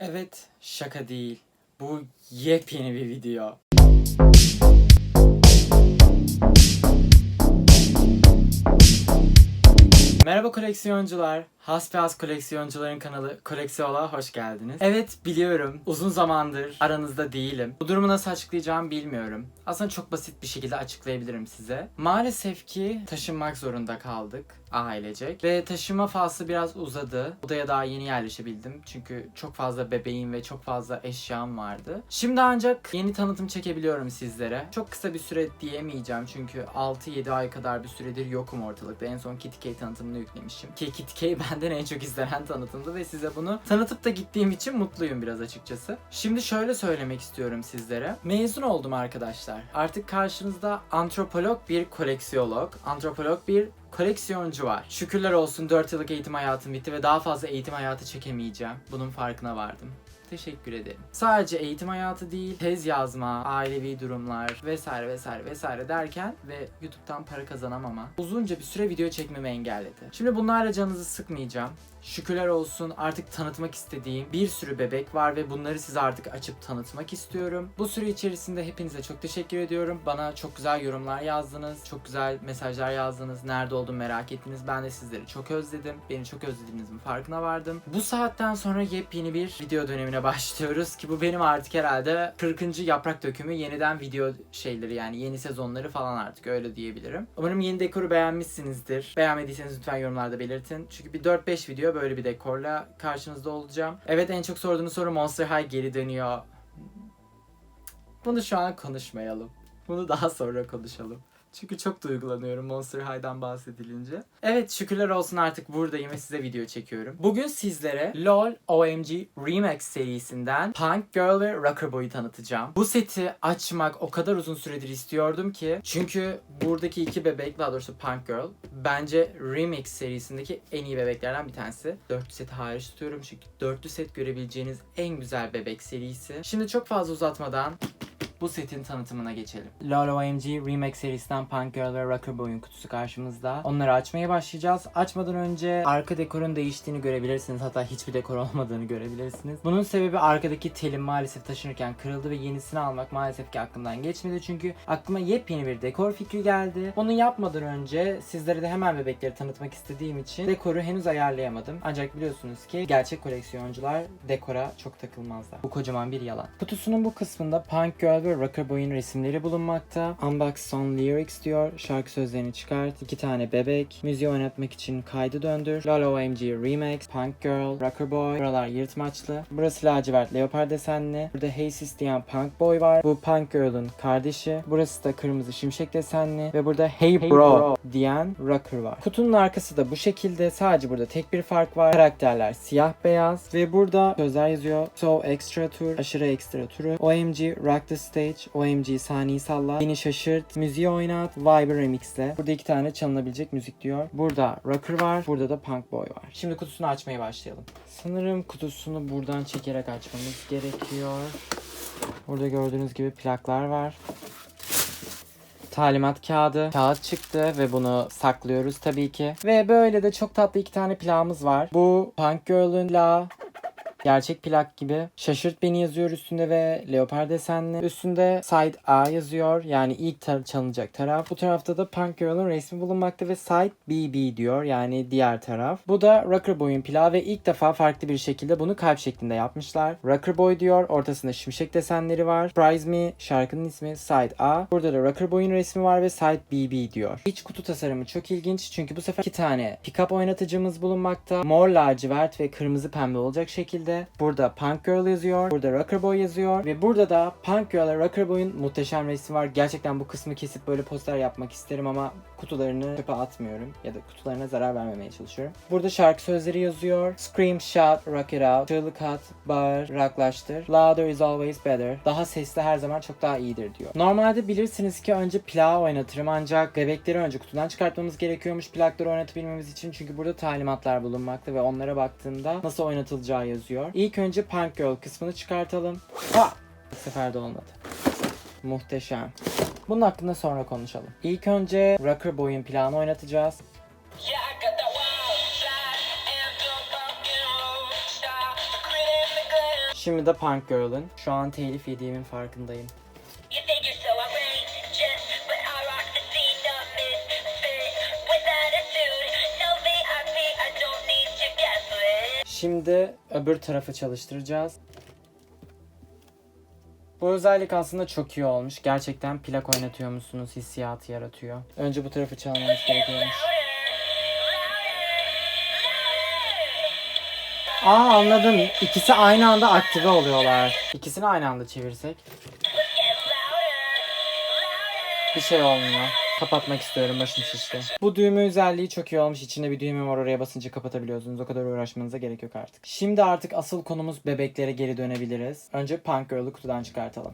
Evet, şaka değil. Bu yepyeni bir video. Merhaba koleksiyoncular. Hasbihas koleksiyoncuların kanalı Koleksiyola hoş geldiniz. Evet biliyorum uzun zamandır aranızda değilim. Bu durumu nasıl açıklayacağımı bilmiyorum. Aslında çok basit bir şekilde açıklayabilirim size. Maalesef ki taşınmak zorunda kaldık ailecek. Ve taşıma faslı biraz uzadı. Odaya daha yeni yerleşebildim. Çünkü çok fazla bebeğim ve çok fazla eşyam vardı. Şimdi ancak yeni tanıtım çekebiliyorum sizlere. Çok kısa bir süre diyemeyeceğim çünkü 6-7 ay kadar bir süredir yokum ortalıkta. En son Kitty K tanıtımını yüklemişim. Ki Kitty K benden en çok izlenen tanıtımdı ve size bunu tanıtıp da gittiğim için mutluyum biraz açıkçası. Şimdi şöyle söylemek istiyorum sizlere. Mezun oldum arkadaşlar. Artık karşınızda antropolog bir koleksiyolog, antropolog bir koleksiyoncu var. Şükürler olsun 4 yıllık eğitim hayatım bitti ve daha fazla eğitim hayatı çekemeyeceğim. Bunun farkına vardım. Teşekkür ederim. Sadece eğitim hayatı değil, tez yazma, ailevi durumlar vesaire vesaire vesaire derken ve YouTube'dan para kazanamama uzunca bir süre video çekmemi engelledi. Şimdi bunlarla canınızı sıkmayacağım. Şükürler olsun artık tanıtmak istediğim bir sürü bebek var ve bunları size artık açıp tanıtmak istiyorum. Bu süre içerisinde hepinize çok teşekkür ediyorum. Bana çok güzel yorumlar yazdınız, çok güzel mesajlar yazdınız. Nerede olduğumu merak ettiniz. Ben de sizleri çok özledim. Beni çok özlediğinizin farkına vardım. Bu saatten sonra yepyeni bir video dönemine başlıyoruz ki bu benim artık herhalde 40. yaprak dökümü yeniden video şeyleri yani yeni sezonları falan artık öyle diyebilirim. Umarım yeni dekoru beğenmişsinizdir. Beğenmediyseniz lütfen yorumlarda belirtin. Çünkü bir 4-5 video böyle bir dekorla karşınızda olacağım. Evet en çok sorduğunuz soru Monster High geri dönüyor. Bunu şu an konuşmayalım. Bunu daha sonra konuşalım. Çünkü çok duygulanıyorum Monster High'dan bahsedilince. Evet şükürler olsun artık buradayım ve size video çekiyorum. Bugün sizlere LOL OMG Remix serisinden Punk Girl ve Rocker Boy'u tanıtacağım. Bu seti açmak o kadar uzun süredir istiyordum ki. Çünkü buradaki iki bebek daha doğrusu Punk Girl bence Remix serisindeki en iyi bebeklerden bir tanesi. Dörtlü seti hariç tutuyorum çünkü dörtlü set görebileceğiniz en güzel bebek serisi. Şimdi çok fazla uzatmadan bu setin tanıtımına geçelim. LOL OMG Remake serisinden Punk Girl ve Rocker Boy'un kutusu karşımızda. Onları açmaya başlayacağız. Açmadan önce arka dekorun değiştiğini görebilirsiniz. Hatta hiçbir dekor olmadığını görebilirsiniz. Bunun sebebi arkadaki telim maalesef taşınırken kırıldı ve yenisini almak maalesef ki aklımdan geçmedi. Çünkü aklıma yepyeni bir dekor fikri geldi. Onu yapmadan önce sizlere de hemen bebekleri tanıtmak istediğim için dekoru henüz ayarlayamadım. Ancak biliyorsunuz ki gerçek koleksiyoncular dekora çok takılmazlar. Bu kocaman bir yalan. Kutusunun bu kısmında Punk Girl ve Rocker Boy'un resimleri bulunmakta. Unbox Song Lyrics diyor. Şarkı sözlerini çıkart. iki tane bebek. Müziği oynatmak için kaydı döndür. LOL OMG Remix. Punk Girl. Rocker Boy. Buralar yırtmaçlı. Burası lacivert leopar desenli. Burada Hey Sis diyen Punk Boy var. Bu Punk Girl'ın kardeşi. Burası da kırmızı şimşek desenli. Ve burada Hey, bro, diyen Rocker var. Kutunun arkası da bu şekilde. Sadece burada tek bir fark var. Karakterler siyah beyaz. Ve burada sözler yazıyor. So Extra Tour. Aşırı ekstra turu. OMG Rock the Stage. OMG sahneyi salla. Beni şaşırt. Müziği oynat. Vibe Remix'le. Burada iki tane çalınabilecek müzik diyor. Burada Rocker var. Burada da Punk Boy var. Şimdi kutusunu açmaya başlayalım. Sanırım kutusunu buradan çekerek açmamız gerekiyor. Burada gördüğünüz gibi plaklar var. Talimat kağıdı. Kağıt çıktı ve bunu saklıyoruz tabii ki. Ve böyle de çok tatlı iki tane plağımız var. Bu Punk Girl'ün plağı. Gerçek plak gibi. Şaşırt beni yazıyor üstünde ve leopar desenli. Üstünde side A yazıyor. Yani ilk tar- çalınacak taraf. Bu tarafta da Punk Girl'ın resmi bulunmakta ve side BB diyor. Yani diğer taraf. Bu da Rocker Boy'un plağı ve ilk defa farklı bir şekilde bunu kalp şeklinde yapmışlar. Rocker Boy diyor. Ortasında şimşek desenleri var. Surprise Me şarkının ismi Side A. Burada da Rocker Boy'un resmi var ve Side BB diyor. İç kutu tasarımı çok ilginç çünkü bu sefer iki tane pickup oynatıcımız bulunmakta. Mor lacivert ve kırmızı pembe olacak şekilde. Burada Punk Girl yazıyor. Burada Rocker Boy yazıyor. Ve burada da Punk Girl ve Rocker Boy'un muhteşem resmi var. Gerçekten bu kısmı kesip böyle poster yapmak isterim ama kutularını çöpe atmıyorum. Ya da kutularına zarar vermemeye çalışıyorum. Burada şarkı sözleri yazıyor. Scream, shout, rock it out. Çığlık at, bağır, rocklaştır. Louder is always better. Daha sesli her zaman çok daha iyidir diyor. Normalde bilirsiniz ki önce plağı oynatırım ancak bebekleri önce kutudan çıkartmamız gerekiyormuş plakları oynatabilmemiz için. Çünkü burada talimatlar bulunmakta ve onlara baktığımda nasıl oynatılacağı yazıyor. İlk önce Punk Girl kısmını çıkartalım. Ha! Bu sefer de olmadı. Muhteşem. Bunun hakkında sonra konuşalım. İlk önce Rocker Boy'un planı oynatacağız. Şimdi de Punk Girl'ın. Şu an telif yediğimin farkındayım. Şimdi öbür tarafı çalıştıracağız. Bu özellik aslında çok iyi olmuş. Gerçekten plak oynatıyor musunuz hissiyatı yaratıyor. Önce bu tarafı çalmamız gerekiyormuş. Aa anladım. İkisi aynı anda aktive oluyorlar. İkisini aynı anda çevirsek. Bir şey olmuyor. Kapatmak istiyorum başım şişti. Bu düğme özelliği çok iyi olmuş. İçinde bir düğme var oraya basınca kapatabiliyorsunuz. O kadar uğraşmanıza gerek yok artık. Şimdi artık asıl konumuz bebeklere geri dönebiliriz. Önce Punk Girl'ü kutudan çıkartalım.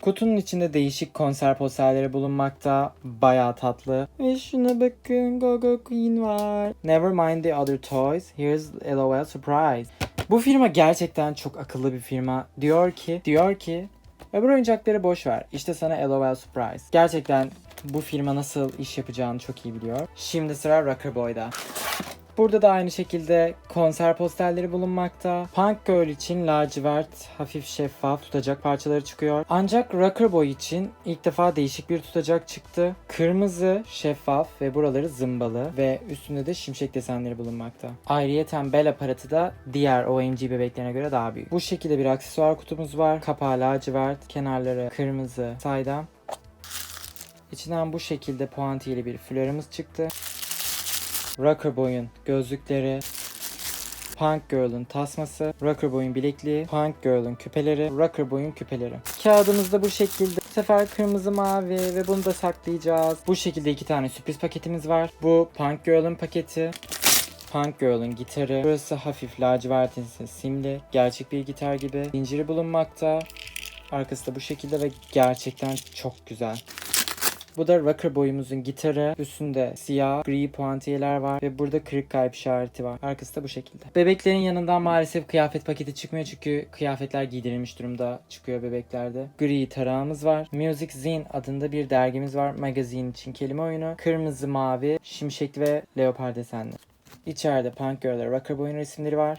Kutunun içinde değişik konser posterleri bulunmakta. Bayağı tatlı. Ve şuna bakın Gogo Queen var. Never mind the other toys. Here's LOL surprise. Bu firma gerçekten çok akıllı bir firma. Diyor ki, diyor ki Öbür oyuncakları boş ver. İşte sana LOL Surprise. Gerçekten bu firma nasıl iş yapacağını çok iyi biliyor. Şimdi sıra Rocker Boy'da. Burada da aynı şekilde konser posterleri bulunmakta. Punk Girl için lacivert, hafif şeffaf tutacak parçaları çıkıyor. Ancak Rocker Boy için ilk defa değişik bir tutacak çıktı. Kırmızı, şeffaf ve buraları zımbalı ve üstünde de şimşek desenleri bulunmakta. Ayrıyeten bel aparatı da diğer OMG bebeklerine göre daha büyük. Bu şekilde bir aksesuar kutumuz var. Kapağı lacivert, kenarları kırmızı, saydam. İçinden bu şekilde puantiyeli bir flörümüz çıktı. Rocker Boy'un gözlükleri, Punk Girl'ın tasması, Rocker Boy'un bilekliği, Punk Girl'ın küpeleri, Rocker Boy'un küpeleri. Kağıdımız da bu şekilde. Bu sefer kırmızı mavi ve bunu da saklayacağız. Bu şekilde iki tane sürpriz paketimiz var. Bu Punk Girl'ın paketi. Punk Girl'ın gitarı. Burası hafif lacivertimsi simli. Gerçek bir gitar gibi. Zinciri bulunmakta. Arkası da bu şekilde ve gerçekten çok güzel. Bu da Rocker boyumuzun gitarı. Üstünde siyah, gri puantiyeler var ve burada kırık kalp işareti var. Arkası da bu şekilde. Bebeklerin yanından maalesef kıyafet paketi çıkmıyor çünkü kıyafetler giydirilmiş durumda çıkıyor bebeklerde. Gri tarağımız var. Music Zine adında bir dergimiz var. Magazine için kelime oyunu. Kırmızı, mavi, şimşekli ve leopar desenli. İçeride Punk Girl ve Rocker Boy'un resimleri var.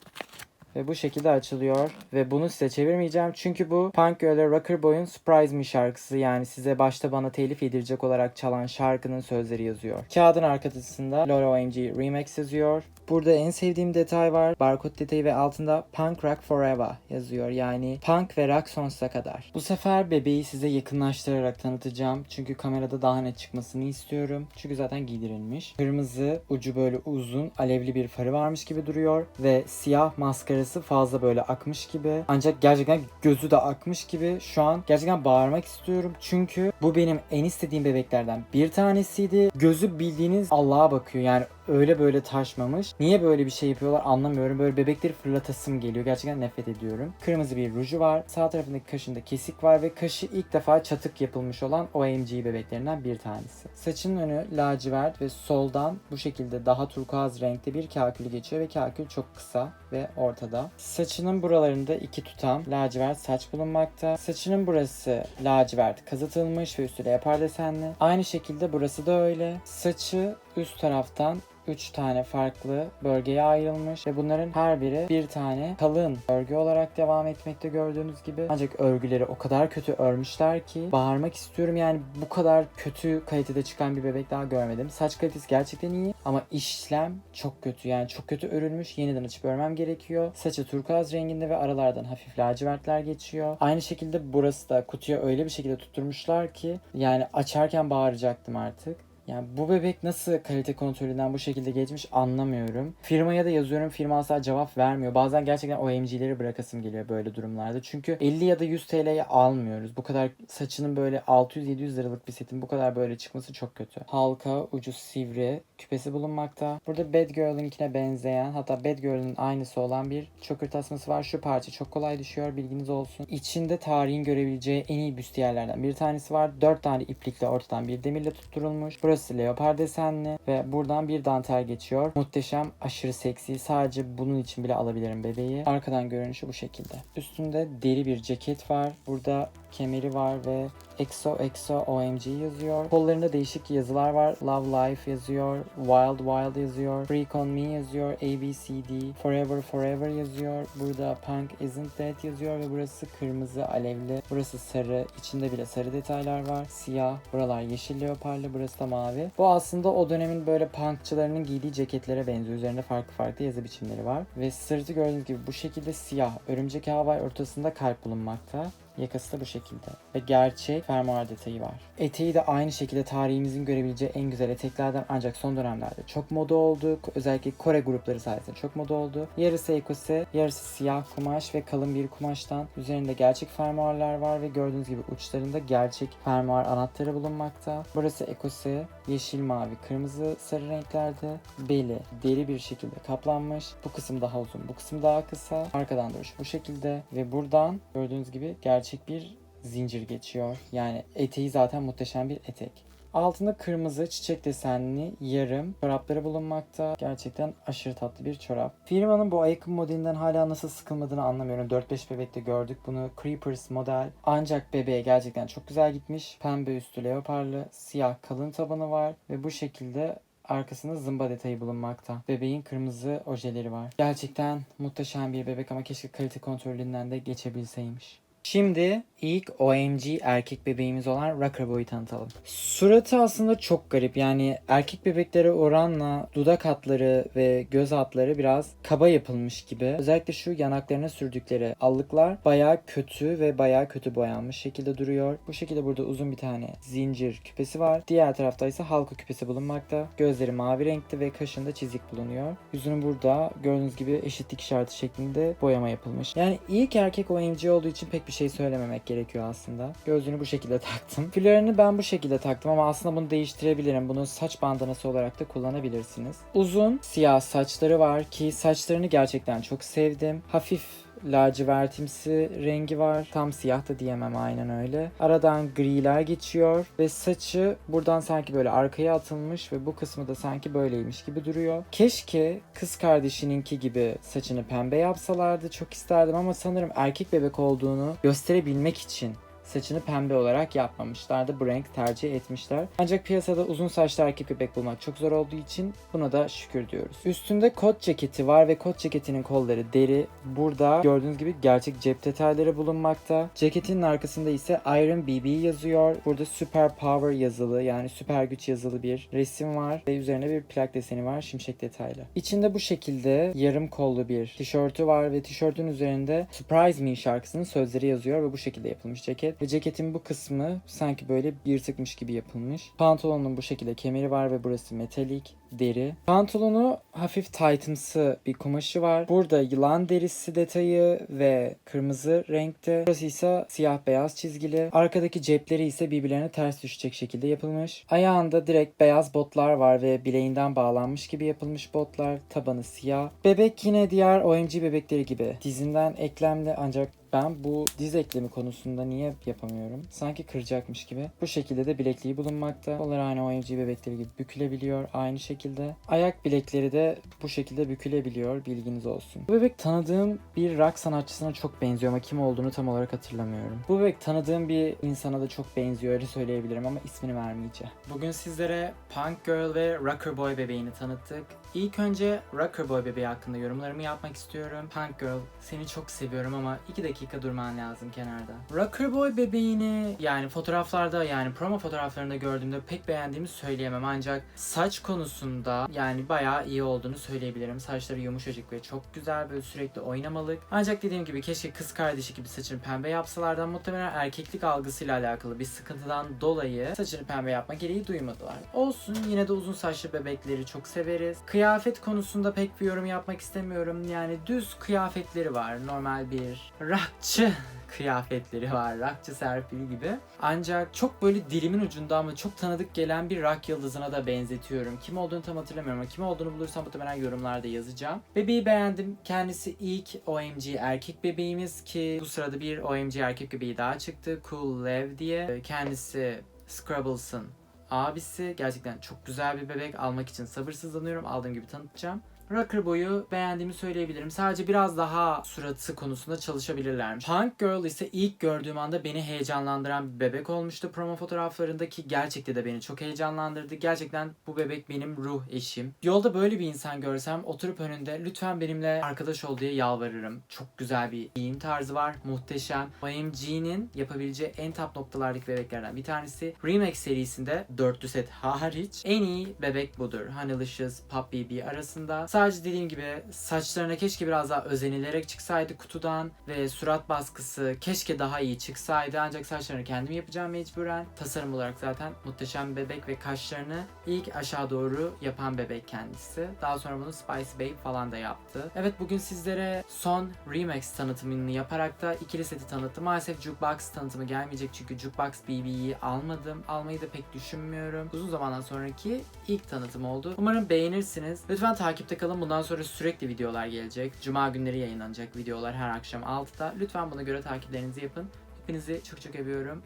Ve bu şekilde açılıyor. Ve bunu size çevirmeyeceğim. Çünkü bu Punk Girl ve Rocker Boy'un Surprise Me şarkısı. Yani size başta bana telif yedirecek olarak çalan şarkının sözleri yazıyor. Kağıdın arkasında Loro OMG Remix yazıyor. Burada en sevdiğim detay var. Barkod detayı ve altında Punk Rock Forever yazıyor. Yani punk ve rock sonsuza kadar. Bu sefer bebeği size yakınlaştırarak tanıtacağım. Çünkü kamerada daha net çıkmasını istiyorum. Çünkü zaten giydirilmiş. Kırmızı, ucu böyle uzun, alevli bir farı varmış gibi duruyor. Ve siyah maskarası fazla böyle akmış gibi. Ancak gerçekten gözü de akmış gibi. Şu an gerçekten bağırmak istiyorum. Çünkü bu benim en istediğim bebeklerden bir tanesiydi. Gözü bildiğiniz Allah'a bakıyor. Yani öyle böyle taşmamış. Niye böyle bir şey yapıyorlar anlamıyorum. Böyle bebekleri fırlatasım geliyor. Gerçekten nefret ediyorum. Kırmızı bir ruju var. Sağ tarafındaki kaşında kesik var ve kaşı ilk defa çatık yapılmış olan OMG bebeklerinden bir tanesi. Saçının önü lacivert ve soldan bu şekilde daha turkuaz renkte bir kakül geçiyor ve kakül çok kısa ve ortada. Saçının buralarında iki tutam lacivert saç bulunmakta. Saçının burası lacivert kazıtılmış ve üstü leopar desenli. Aynı şekilde burası da öyle. Saçı üst taraftan 3 tane farklı bölgeye ayrılmış ve bunların her biri bir tane kalın örgü olarak devam etmekte gördüğünüz gibi. Ancak örgüleri o kadar kötü örmüşler ki bağırmak istiyorum yani bu kadar kötü kalitede çıkan bir bebek daha görmedim. Saç kalitesi gerçekten iyi ama işlem çok kötü yani çok kötü örülmüş. Yeniden açıp örmem gerekiyor. Saçı turkuaz renginde ve aralardan hafif lacivertler geçiyor. Aynı şekilde burası da kutuya öyle bir şekilde tutturmuşlar ki yani açarken bağıracaktım artık. Yani bu bebek nasıl kalite kontrolünden bu şekilde geçmiş anlamıyorum. Firmaya da yazıyorum firma asla cevap vermiyor. Bazen gerçekten OMG'leri bırakasım geliyor böyle durumlarda. Çünkü 50 ya da 100 TL'ye almıyoruz. Bu kadar saçının böyle 600-700 liralık bir setin bu kadar böyle çıkması çok kötü. Halka, ucu sivri, küpesi bulunmakta. Burada Bad Girl'ınkine benzeyen hatta Bad Girl'ın aynısı olan bir choker tasması var. Şu parça çok kolay düşüyor bilginiz olsun. İçinde tarihin görebileceği en iyi büstiyerlerden bir tanesi var. 4 tane iplikle ortadan bir demirle tutturulmuş. Burası Burası leopar desenli ve buradan bir dantel geçiyor. Muhteşem, aşırı seksi. Sadece bunun için bile alabilirim bebeği. Arkadan görünüşü bu şekilde. Üstünde deri bir ceket var. Burada kemeri var ve EXO EXO OMG yazıyor. Kollarında değişik yazılar var. Love Life yazıyor. Wild Wild yazıyor. Freak on Me yazıyor. ABCD. Forever Forever yazıyor. Burada Punk Isn't Dead yazıyor ve burası kırmızı alevli. Burası sarı. İçinde bile sarı detaylar var. Siyah. Buralar yeşil leoparlı. Burası da mavi. Bu aslında o dönemin böyle punkçılarının giydiği ceketlere benziyor. Üzerinde farklı farklı yazı biçimleri var. Ve sırtı gördüğünüz gibi bu şekilde siyah. Örümcek var. Ortasında kalp bulunmakta. Yakası da bu şekilde. Ve gerçek fermuar detayı var. Eteği de aynı şekilde tarihimizin görebileceği en güzel eteklerden ancak son dönemlerde çok moda oldu. Özellikle Kore grupları sayesinde çok moda oldu. Yarısı ekose, yarısı siyah kumaş ve kalın bir kumaştan. Üzerinde gerçek fermuarlar var ve gördüğünüz gibi uçlarında gerçek fermuar anahtarı bulunmakta. Burası ekose, yeşil, mavi, kırmızı, sarı renklerde. Beli deri bir şekilde kaplanmış. Bu kısım daha uzun, bu kısım daha kısa. Arkadan duruş bu şekilde ve buradan gördüğünüz gibi gerçek bir zincir geçiyor. Yani eteği zaten muhteşem bir etek. Altında kırmızı çiçek desenli yarım çorapları bulunmakta. Gerçekten aşırı tatlı bir çorap. Firmanın bu ayakkabı modelinden hala nasıl sıkılmadığını anlamıyorum. 4-5 bebekte gördük bunu. Creepers model. Ancak bebeğe gerçekten çok güzel gitmiş. Pembe üstü leoparlı, siyah kalın tabanı var ve bu şekilde arkasında zımba detayı bulunmakta. Bebeğin kırmızı ojeleri var. Gerçekten muhteşem bir bebek ama keşke kalite kontrolünden de geçebilseymiş. Şimdi ilk OMG erkek bebeğimiz olan Rocker Boy'u tanıtalım. Suratı aslında çok garip. Yani erkek bebeklere oranla dudak hatları ve göz hatları biraz kaba yapılmış gibi. Özellikle şu yanaklarına sürdükleri allıklar bayağı kötü ve bayağı kötü boyanmış şekilde duruyor. Bu şekilde burada uzun bir tane zincir küpesi var. Diğer tarafta ise halka küpesi bulunmakta. Gözleri mavi renkte ve kaşında çizik bulunuyor. Yüzünün burada gördüğünüz gibi eşitlik işareti şeklinde boyama yapılmış. Yani ilk erkek OMG olduğu için pek bir şey söylememek gerekiyor aslında. Gözlüğünü bu şekilde taktım. Flörünü ben bu şekilde taktım ama aslında bunu değiştirebilirim. Bunu saç bandanası olarak da kullanabilirsiniz. Uzun siyah saçları var ki saçlarını gerçekten çok sevdim. Hafif lacivertimsi rengi var. Tam siyah da diyemem aynen öyle. Aradan griler geçiyor ve saçı buradan sanki böyle arkaya atılmış ve bu kısmı da sanki böyleymiş gibi duruyor. Keşke kız kardeşininki gibi saçını pembe yapsalardı çok isterdim ama sanırım erkek bebek olduğunu gösterebilmek için saçını pembe olarak yapmamışlardı. Bu renk tercih etmişler. Ancak piyasada uzun saçlı erkek bebek bulmak çok zor olduğu için buna da şükür diyoruz. Üstünde kot ceketi var ve kot ceketinin kolları deri. Burada gördüğünüz gibi gerçek cep detayları bulunmakta. Ceketinin arkasında ise Iron BB yazıyor. Burada Super Power yazılı yani süper güç yazılı bir resim var ve üzerine bir plak deseni var şimşek detaylı. İçinde bu şekilde yarım kollu bir tişörtü var ve tişörtün üzerinde Surprise Me şarkısının sözleri yazıyor ve bu şekilde yapılmış ceket. Ceketin bu kısmı sanki böyle yırtıkmış gibi yapılmış. Pantolonun bu şekilde kemeri var ve burası metalik deri. Pantolonu hafif tightımsı bir kumaşı var. Burada yılan derisi detayı ve kırmızı renkte. Burası ise siyah beyaz çizgili. Arkadaki cepleri ise birbirlerine ters düşecek şekilde yapılmış. Ayağında direkt beyaz botlar var ve bileğinden bağlanmış gibi yapılmış botlar. Tabanı siyah. Bebek yine diğer OMG bebekleri gibi dizinden eklemli ancak ben bu diz eklemi konusunda niye yapamıyorum? Sanki kıracakmış gibi. Bu şekilde de bilekliği bulunmakta. Kolları aynı OMG bebekleri gibi bükülebiliyor aynı şekilde. Ayak bilekleri de bu şekilde bükülebiliyor. Bilginiz olsun. Bu bebek tanıdığım bir rock sanatçısına çok benziyor ama kim olduğunu tam olarak hatırlamıyorum. Bu bebek tanıdığım bir insana da çok benziyor öyle söyleyebilirim ama ismini vermeyeceğim. Bugün sizlere Punk Girl ve Rocker Boy bebeğini tanıttık. İlk önce Rocker Boy bebeği hakkında yorumlarımı yapmak istiyorum. Punk Girl seni çok seviyorum ama 2 dakika durman lazım kenarda. Rocker Boy bebeğini yani fotoğraflarda yani promo fotoğraflarında gördüğümde pek beğendiğimi söyleyemem ancak saç konusunda yani bayağı iyi olduğunu söyleyebilirim. Saçları yumuşacık ve çok güzel böyle sürekli oynamalık. Ancak dediğim gibi keşke kız kardeşi gibi saçını pembe yapsalardı ama muhtemelen erkeklik algısıyla alakalı bir sıkıntıdan dolayı saçını pembe yapma gereği duymadılar. Olsun yine de uzun saçlı bebekleri çok severiz. Kıyafet konusunda pek bir yorum yapmak istemiyorum. Yani düz kıyafetleri var. Normal bir rockçı kıyafetleri var. Rockçı Serpil gibi. Ancak çok böyle dilimin ucunda ama çok tanıdık gelen bir rock yıldızına da benzetiyorum. Kim olduğunu tam hatırlamıyorum ama kim olduğunu bulursam muhtemelen yorumlarda yazacağım. Bebeği beğendim. Kendisi ilk OMG erkek bebeğimiz ki bu sırada bir OMG erkek bebeği daha çıktı. Cool Lev diye. Kendisi Scrubbles'ın abisi. Gerçekten çok güzel bir bebek. Almak için sabırsızlanıyorum. Aldığım gibi tanıtacağım. Rocker Boy'u beğendiğimi söyleyebilirim. Sadece biraz daha suratı konusunda çalışabilirlermiş. Punk Girl ise ilk gördüğüm anda beni heyecanlandıran bir bebek olmuştu. Promo fotoğraflarındaki gerçekte de beni çok heyecanlandırdı. Gerçekten bu bebek benim ruh eşim. Yolda böyle bir insan görsem oturup önünde lütfen benimle arkadaş ol diye yalvarırım. Çok güzel bir giyim tarzı var. Muhteşem. OMG'nin yapabileceği en top noktalardaki bebeklerden bir tanesi. Remake serisinde dörtlü set hariç en iyi bebek budur. Honeylicious, Pop BB arasında. Sadece dediğim gibi saçlarına keşke biraz daha özenilerek çıksaydı kutudan ve surat baskısı keşke daha iyi çıksaydı ancak saçlarını kendim yapacağım mecburen. Tasarım olarak zaten muhteşem bebek ve kaşlarını ilk aşağı doğru yapan bebek kendisi. Daha sonra bunu Spicy Babe falan da yaptı. Evet bugün sizlere son Remix tanıtımını yaparak da ikili seti tanıttım. Maalesef Jukebox tanıtımı gelmeyecek çünkü Jukebox BB'yi almadım. Almayı da pek düşünmüyorum. Uzun zamandan sonraki ilk tanıtım oldu. Umarım beğenirsiniz. Lütfen takipte kalın. Bundan sonra sürekli videolar gelecek. Cuma günleri yayınlanacak videolar her akşam 6'da. Lütfen buna göre takiplerinizi yapın. Hepinizi çok çok öpüyorum.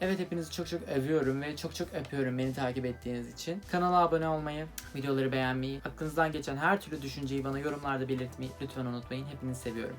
Evet hepinizi çok çok övüyorum ve çok çok öpüyorum beni takip ettiğiniz için. Kanala abone olmayı, videoları beğenmeyi, aklınızdan geçen her türlü düşünceyi bana yorumlarda belirtmeyi lütfen unutmayın. Hepinizi seviyorum.